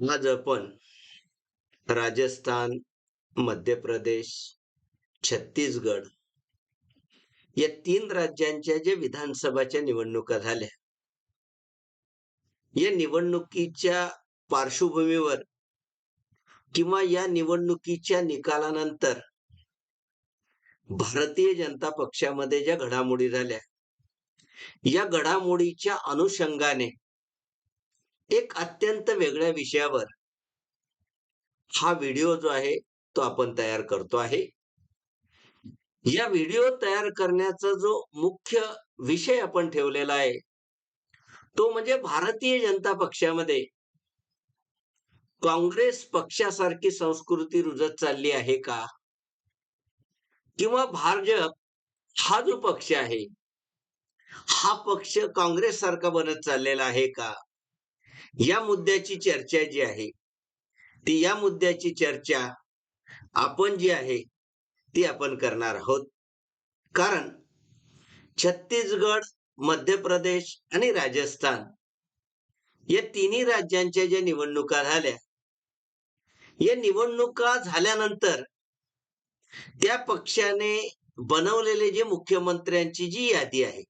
आज आपण राजस्थान, मध्य प्रदेश, छत्तीसगड या तीन राज्यांच्या जे विधानसभाच्या निवडणुका झाल्या या निवडणुकीच्या पार्श्वभूमीवर किंवा या निवडणुकीच्या निकालानंतर भारतीय जनता पक्षामध्ये ज्या घडामोडी झाल्या या घडामोडीच्या अनुषंगाने एक अत्यंत वेगळ्या विषयावर हा व्हिडिओ जो आहे तो आपण तयार करतो आहे. या व्हिडिओ तयार करण्याचा जो मुख्य विषय आपण ठेवलेला आहे तो म्हणजे भारतीय जनता पक्षामध्ये काँग्रेस पक्षासारखी संस्कृती रुजत चालली आहे का? किंवा भाजप हा जो पक्ष आहे हा पक्ष काँग्रेस सारखा बनत चाललेला आहे का? या मुद्द्याची चर्चा जी आहे ती या मुद्द्याची चर्चा आपण जी आहे ती आपण करणार आहोत. कारण छत्तीसगड मध्य प्रदेश आणि राजस्थान या तिन्ही राज्यांच्या ज्या निवडणुका झाल्या या निवडणुका झाल्यानंतर त्या पक्षाने बनवलेले जे मुख्यमंत्र्यांची जी यादी आहे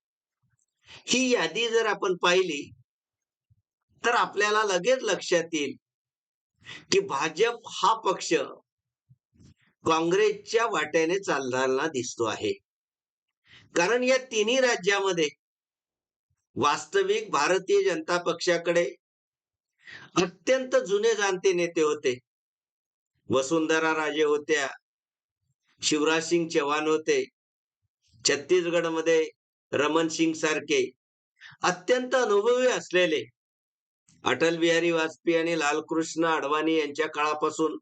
ही यादी जर आपण पाहिली तर आपल्याला लगेच लक्षात येईल की भाजप हा पक्ष काँग्रेसच्या वाट्याने चालताना दिसतो आहे. कारण या तिन्ही राज्यामध्ये वास्तविक भारतीय जनता पक्षाकडे अत्यंत जुने जाणते नेते होते. वसुंधरा राजे होत्या शिवराज सिंग चौहान होते छत्तीसगडमध्ये रमन सिंग सारखे अत्यंत अनुभवी असलेले अटल बिहारी वाजपेयी आणि लालकृष्ण अडवाणी यांच्या काळापासून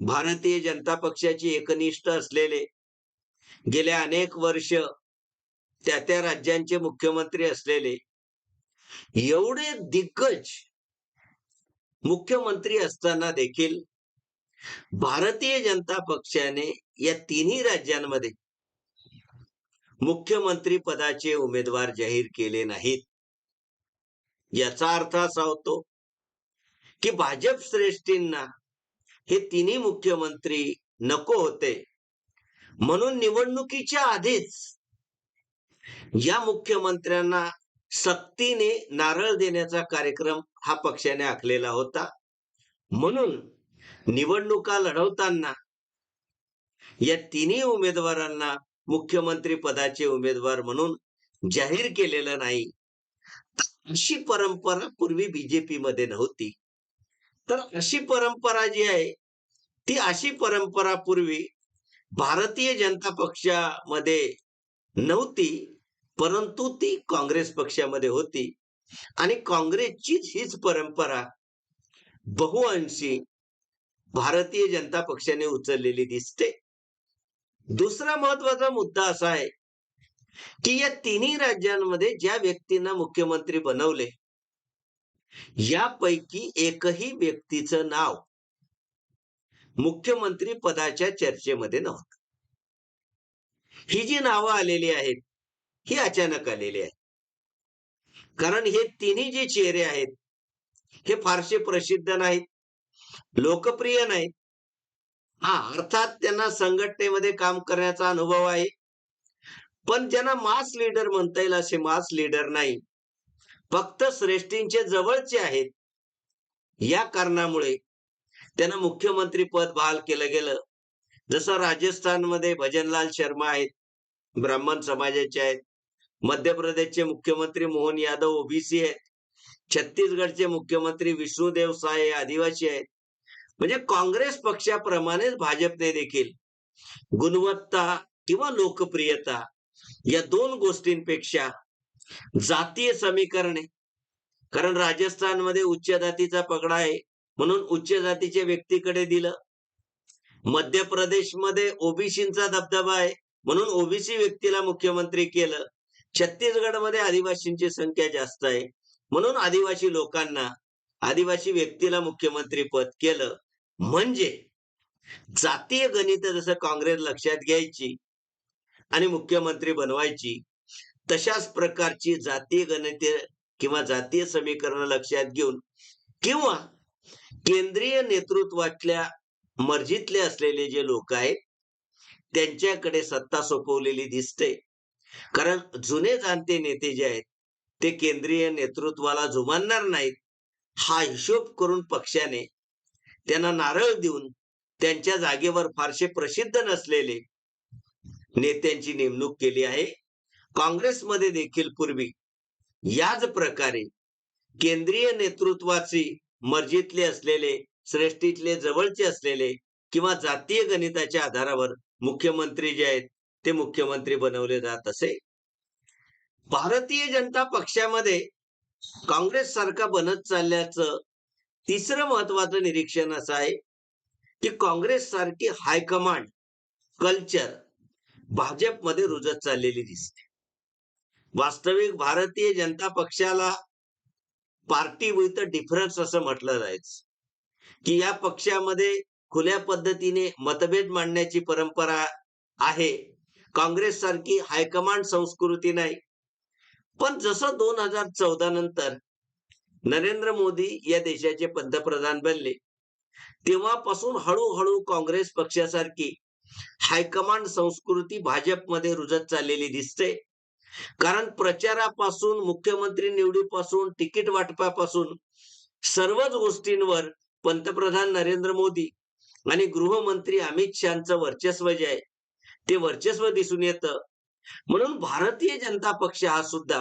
भारतीय जनता पक्षाची एकनिष्ठ असलेले गेल्या अनेक वर्ष त्या त्या राज्यांचे मुख्यमंत्री असलेले एवढे दिग्गज मुख्यमंत्री असताना देखील भारतीय जनता पक्षाने या तिन्ही राज्यांमध्ये मुख्यमंत्री पदाचे उमेदवार जाहीर केले नाहीत. याचा अर्थ असा होतो की भाजप श्रेष्ठींना हे तिन्ही मुख्यमंत्री नको होते. म्हणून निवडणुकीच्या आधीच या मुख्यमंत्र्यांना सक्तीने नारळ देण्याचा कार्यक्रम हा पक्षाने आखलेला होता. म्हणून निवडणुका लढवताना या तिन्ही उमेदवारांना मुख्यमंत्री पदाचे उमेदवार म्हणून जाहीर केलेलं नाही. अशी परंपरा पूर्वी बीजेपी मध्ये नव्हती. तर अशी परंपरा जी आहे ती अशी परंपरा पूर्वी भारतीय जनता पक्षामध्ये नव्हती परंतु ती काँग्रेस पक्षामध्ये होती. आणि काँग्रेसचीच हीच परंपरा बहुअंशी भारतीय जनता पक्षाने उचललेली दिसते. दुसरा महत्त्वाचा मुद्दा असा आहे की या तिन्ही राज्यांमध्ये ज्या व्यक्तींना मुख्यमंत्री बनवले यापैकी एकही व्यक्तीचं नाव मुख्यमंत्री पदाच्या चर्चेमध्ये नव्हतं. ही जी नावं आलेली आहेत ही अचानक आलेली आहे कारण हे तिन्ही जे चेहरे आहेत हे फारसे प्रसिद्ध नाहीत लोकप्रिय नाहीत. हा अर्थात त्यांना संघटनेमध्ये काम करण्याचा अनुभव आहे. पण ज्यांना मास लीडर म्हणता येईल असे मास लीडर नाही. फक्त श्रेष्ठींचे जवळचे आहेत. या कारणामुळे त्यांना मुख्यमंत्री पद बहाल केलं गेलं. जसं राजस्थानमध्ये भजनलाल शर्मा आहेत ब्राह्मण समाजाचे आहेत मध्य प्रदेशचे मुख्यमंत्री मोहन यादव ओबीसी आहेत छत्तीसगडचे मुख्यमंत्री विष्णुदेव साय आदिवासी आहेत. म्हणजे काँग्रेस पक्षाप्रमाणेच भाजपने देखील गुणवत्ता किंवा लोकप्रियता या दोन गोष्टींपेक्षा जातीय समीकरणे कारण राजस्थानमध्ये उच्च जातीचा पगडा आहे. म्हणून उच्च जातीच्या व्यक्तीकडे दिलं. मध्य प्रदेशमध्ये ओबीसींचा दबदबा आहे. म्हणून ओबीसी व्यक्तीला मुख्यमंत्री केलं. छत्तीसगडमध्ये आदिवासींची संख्या जास्त आहे. म्हणून आदिवासी लोकांना आदिवासी व्यक्तीला मुख्यमंत्री पद केलं. म्हणजे जातीय गणित जसं काँग्रेस लक्षात घ्यायची आणि मुख्यमंत्री बनवायची तशाच प्रकारची जातीय गणिते किंवा जातीय समीकरण लक्षात घेऊन किंवा केंद्रीय नेतृत्वातल्या मर्जीतले असलेले जे लोक आहेत त्यांच्याकडे सत्ता सोपवलेली दिसते. कारण जुने जाणते नेते जे आहेत ते केंद्रीय नेतृत्वाला जुमानणार नाहीत. हा हिशोब करून पक्षाने त्यांना नारळ देऊन त्यांच्या जागेवर फारसे प्रसिद्ध नसलेले नेत्यांची नेमणूक केली आहे. काँग्रेसमध्ये देखील पूर्वी याच प्रकारे केंद्रीय नेतृत्वाची मर्जीतले असलेले श्रेष्ठीतले जवळचे असलेले किंवा जातीय गणिताच्या आधारावर मुख्यमंत्री जे आहेत ते मुख्यमंत्री बनवले जात असे. भारतीय जनता पक्षामध्ये काँग्रेस सारखा बनत चालल्याचं तिसरं महत्वाचं निरीक्षण असं आहे की काँग्रेस सारखी हायकमांड कल्चर भाजपमध्ये रुजत चाललेली दिसते. वास्तविक भारतीय जनता पक्षाला पार्टी विथ डिफरन्स असं म्हटलं जायचं. की या पक्षामध्ये खुल्या पद्धतीने मतभेद मांडण्याची परंपरा आहे. काँग्रेस सारखी हायकमांड संस्कृती नाही. पण जसं दोन हजार चौदा नंतर नरेंद्र मोदी या देशाचे पंतप्रधान बनले तेव्हापासून हळूहळू काँग्रेस पक्षासारखी हायकमांड संस्कृती भाजपमध्ये रुजत चाललेली दिसते. कारण प्रचारापासून मुख्यमंत्री निवडीपासून तिकीट वाटपापासून सर्वच गोष्टींवर पंतप्रधान नरेंद्र मोदी आणि गृहमंत्री अमित शहाचं वर्चस्व जे आहे ते वर्चस्व दिसून येतं. म्हणून भारतीय जनता पक्ष हा सुद्धा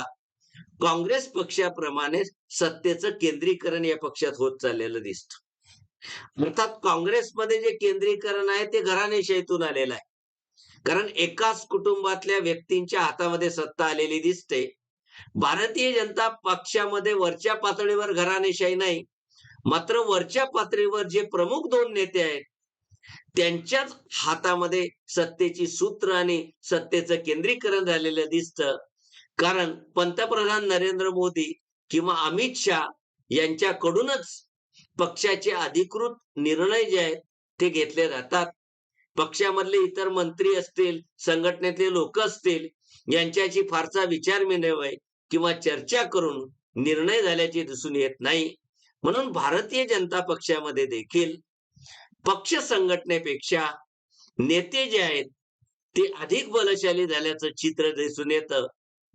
काँग्रेस पक्षाप्रमाणे सत्तेचं केंद्रीकरण या पक्षात होत चाललेलं दिसतं. अर्थात काँग्रेसमध्ये जे केंद्रीकरण आहे ते घराणेशाहीतून आलेलं आहे. कारण एकाच कुटुंबातल्या व्यक्तींच्या हातामध्ये सत्ता आलेली दिसते. भारतीय जनता पक्षामध्ये वरच्या पातळीवर घराणेशाही नाही. मात्र वरच्या पातळीवर जे प्रमुख दोन नेते आहेत त्यांच्याच हातामध्ये सत्तेची सूत्र आणि सत्तेचं केंद्रीकरण झालेलं दिसतं. कारण पंतप्रधान नरेंद्र मोदी किंवा अमित शहा यांच्याकडूनच पक्षाचे अधिकृत निर्णय जे आहेत ते घेतले जातात. पक्षामधले इतर मंत्री असतील संघटनेतले लोक असतील यांच्याशी फारसा विचार विनिमय किंवा चर्चा करून निर्णय झाल्याचे दिसून येत नाही. म्हणून भारतीय जनता पक्षामध्ये देखील पक्ष संघटनेपेक्षा नेते जे आहेत ते अधिक बलशाली झाल्याचं चित्र दिसून येतं.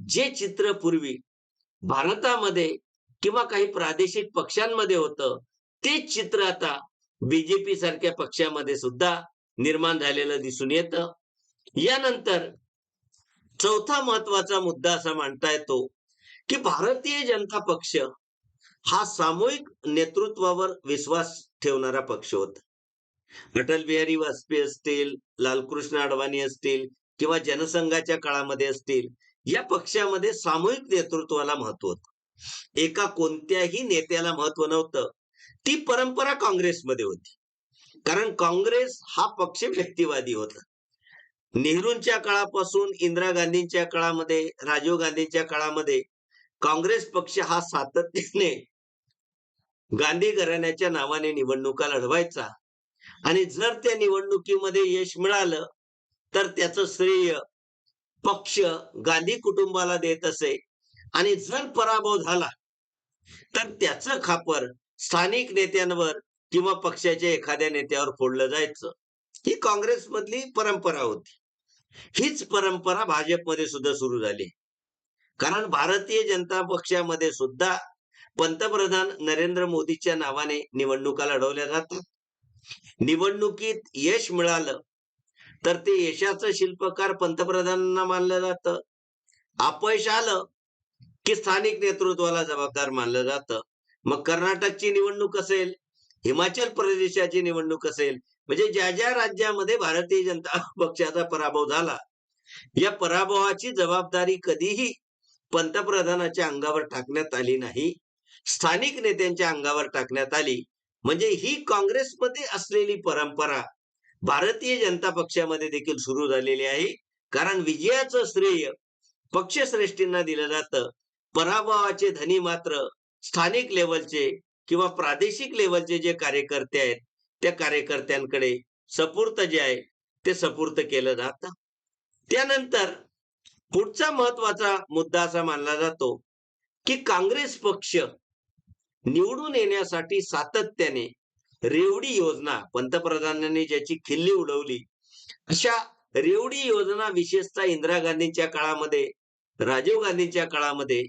जे चित्र पूर्वी भारतामध्ये किंवा काही प्रादेशिक पक्षांमध्ये होतं तेच चित्र आता बीजेपी सारख्या पक्षामध्ये सुद्धा निर्माण झालेलं दिसून येतं. यानंतर चौथा महत्त्वाचा मुद्दा असा मांडता येतो की भारतीय जनता पक्ष हा सामूहिक नेतृत्वावर विश्वास ठेवणारा पक्ष होता. अटल बिहारी वाजपेयी असतील लालकृष्ण अडवाणी असतील किंवा जनसंघाच्या काळामध्ये असतील या पक्षामध्ये सामूहिक नेतृत्वाला महत्त्व होत. एका कोणत्याही नेत्याला महत्त्व नव्हतं. ती परंपरा काँग्रेसमध्ये होती. कारण काँग्रेस हा पक्ष व्यक्तिवादी होता. नेहरूंच्या काळापासून इंदिरा गांधींच्या काळामध्ये राजीव गांधींच्या काळामध्ये काँग्रेस पक्ष हा सातत्याने गांधी घराण्याच्या नावाने निवडणुका लढवायचा आणि जर त्या निवडणुकीमध्ये यश मिळालं तर त्याचं श्रेय पक्ष गांधी कुटुंबाला देत असे आणि जर पराभव झाला तर त्याचं खापर स्थानिक नेत्यांवर किंवा पक्षाच्या एखाद्या नेत्यावर फोडलं जायचं. ही काँग्रेसमधली परंपरा होती. हीच परंपरा भाजपमध्ये सुद्धा सुरू झाली. कारण भारतीय जनता पक्षामध्ये सुद्धा पंतप्रधान नरेंद्र मोदीच्या नावाने निवडणुका लढवल्या जातात. निवडणुकीत यश मिळालं तर ते यशाचं शिल्पकार पंतप्रधानांना मानलं जातं. अपयश आलं की स्थानिक नेतृत्वाला जबाबदार मानलं जातं. मग कर्नाटकची निवडणूक असेल हिमाचल प्रदेशाची निवडणूक असेल म्हणजे ज्या ज्या राज्यामध्ये भारतीय जनता पक्षाचा पराभव झाला या पराभवाची जबाबदारी कधीही पंतप्रधानाच्या अंगावर टाकण्यात आली नाही. स्थानिक नेत्यांच्या अंगावर टाकण्यात आली. म्हणजे ही काँग्रेसमध्ये असलेली परंपरा भारतीय जनता पक्षामध्ये देखील सुरू झालेली आहे. कारण विजयाचं श्रेय पक्षश्रेष्ठींना दिलं जातं. पराभवाचे धनी मात्र स्थानिक लेवलचे किंवा प्रादेशिक लेवलचे जे कार्यकर्ते आहेत त्या कार्यकर्त्यांकडे सपूर्त जे आहे ते सपूर्त केलं जातं. त्यानंतर पुढचा महत्त्वाचा मुद्दा असा मानला जातो की काँग्रेस पक्ष निवडून येण्यासाठी सातत्याने रेवडी योजना पंतप्रधानांनी ज्याची खिल्ली उडवली अशा रेवडी योजना विशेषतः इंदिरा गांधींच्या काळामध्ये राजीव गांधींच्या काळामध्ये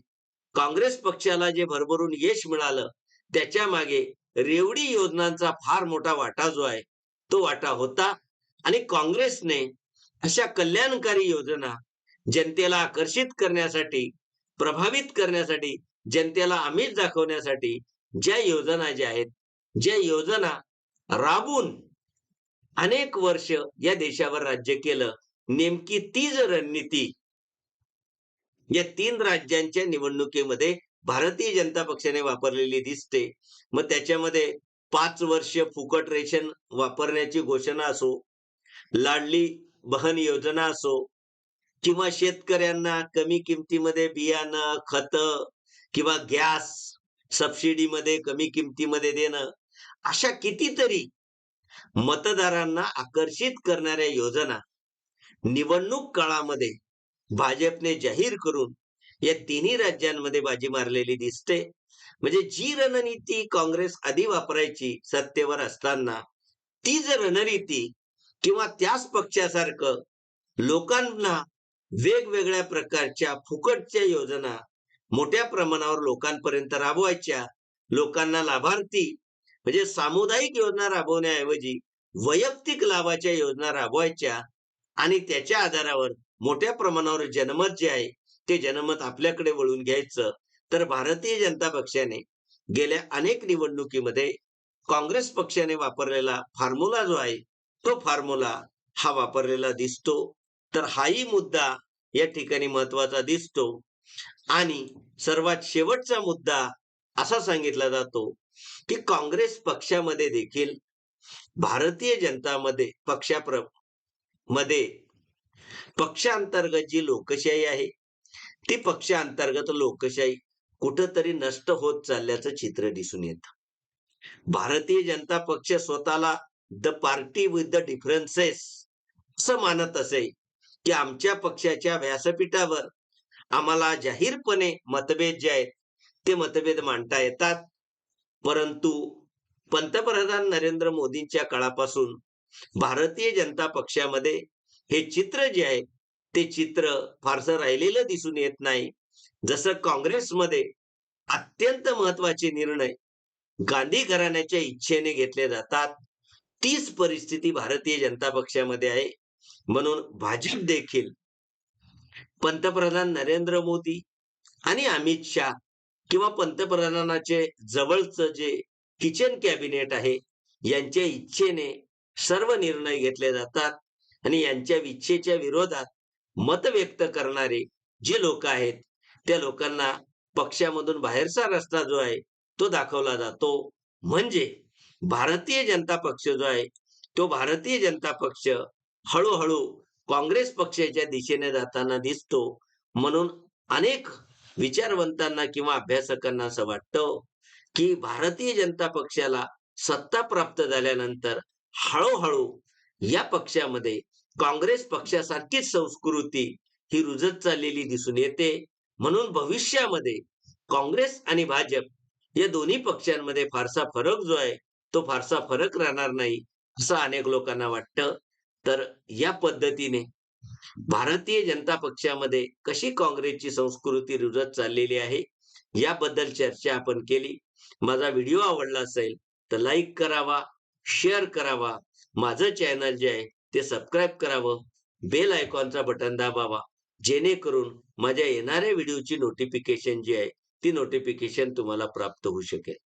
काँग्रेस पक्षाला जे भरभरून यश मिळालं त्याच्यामागे रेवडी योजनांचा फार मोठा वाटा जो आहे तो वाटा होता. आणि काँग्रेसने अशा कल्याणकारी योजना जनतेला आकर्षित करण्यासाठी प्रभावित करण्यासाठी जनतेला आमिष दाखवण्यासाठी ज्या योजना ज्या आहेत ज्या योजना राबून अनेक वर्ष या देशावर राज्य केलं नेमकी तीच रणनीती या तीन राज्यांच्या निवडणुकीमध्ये भारतीय जनता पक्षाने वापरलेली दिसते. मग त्याच्यामध्ये पाच वर्ष फुकट रेशन वापरण्याची घोषणा असो लाडली बहन योजना असो किंवा शेतकऱ्यांना कमी किमतीमध्ये बियाणं खत किंवा गॅस सबसिडीमध्ये कमी किमतीमध्ये देणं अशा कितीतरी मतदारांना आकर्षित करणाऱ्या योजना निवडणूक काळामध्ये भाजपने जाहीर करून या तिन्ही राज्यांमध्ये बाजी मारलेली दिसते. म्हणजे जी रणनीती काँग्रेस आधी वापरायची सत्तेवर असताना तीच रणनीती किंवा त्याच पक्षासारखं लोकांना वेगवेगळ्या प्रकारच्या फुकटच्या योजना मोठ्या प्रमाणावर लोकांपर्यंत राबवायच्या लोकांना लाभार्थी म्हणजे सामुदायिक योजना राबवण्याऐवजी वैयक्तिक लाभाच्या योजना राबवायच्या आणि त्याच्या आधारावर मोठ्या प्रमाणावर जनमत जे आहे ते जनमत आपल्याकडे वळून घ्यायचं. तर भारतीय जनता पक्षाने गेल्या अनेक निवडणुकीमध्ये काँग्रेस पक्षाने वापरलेला फॉर्म्युला जो आहे तो फॉर्म्युला हा वापरलेला दिसतो. तर हाही मुद्दा या ठिकाणी महत्त्वाचा दिसतो. आणि सर्वात शेवटचा मुद्दा असा सांगितला जातो की काँग्रेस पक्षामध्ये देखील भारतीय जनतामध्ये पक्षाप्रमध्ये पक्षांतर्गत जी लोकशाही आहे ती पक्षांतर्गत लोकशाही कुठंतरी नष्ट होत चालल्याचं चित्र दिसून येतं. भारतीय जनता पक्ष स्वतःला the party with the differences असं मानत असे की आमच्या पक्षाच्या व्यासपीठावर आम्हाला जाहीरपणे मतभेद जे आहेत ते मतभेद मांडता येतात. परंतु पंतप्रधान नरेंद्र मोदींच्या काळापासून भारतीय जनता पक्षामध्ये हे चित्र जे आहे ते चित्र फारसं राहिलेलं दिसून येत नाही. जसं काँग्रेसमध्ये अत्यंत महत्त्वाचे निर्णय गांधी घराण्याच्या इच्छेने घेतले जातात तीच परिस्थिती भारतीय जनता पक्षामध्ये आहे. म्हणून भाजप देखील पंतप्रधान नरेंद्र मोदी आणि अमित शाह किंवा पंतप्रधानाचे जवळचं जे किचन कॅबिनेट आहे यांच्या इच्छेने सर्व निर्णय घेतले जातात. आणि यांच्या इच्छेच्या विरोधात मत व्यक्त करणारे जे लोक आहेत त्या लोकांना पक्षामधून बाहेरचा रस्ता जो आहे तो दाखवला जातो. म्हणजे भारतीय जनता पक्ष जो आहे तो भारतीय जनता पक्ष हळूहळू काँग्रेस पक्षाच्या दिशेने जाताना दिसतो. म्हणून अनेक विचारवंतांना किंवा अभ्यासकांना असं वाटतं की भारतीय जनता पक्षाला सत्ता प्राप्त झाल्यानंतर हळूहळू या पक्षामध्ये काँग्रेस पक्षासारखीच संस्कृती ही रुजत चाललेली दिसून येते. म्हणून भविष्यामध्ये काँग्रेस आणि भाजप या दोन्ही पक्षांमध्ये फारसा फरक जो आहे तो फारसा फरक राहणार नाही असं अनेक लोकांना वाटतं. तर या पद्धतीने भारतीय जनता पक्षामध्ये कशी काँग्रेसची संस्कृती रुजत चाललेली आहे याबद्दल चर्चा आपण केली. माझा व्हिडिओ आवडला असेल तर लाईक करावा शेअर करावा माझं चॅनल जे आहे ते सबस्क्राईब करावं बेल आयकॉनचा बटन दाबावा जेणेकरून माझ्या येणाऱ्या व्हिडिओची नोटिफिकेशन जी आहे ती नोटिफिकेशन तुम्हाला प्राप्त होऊ शकेल.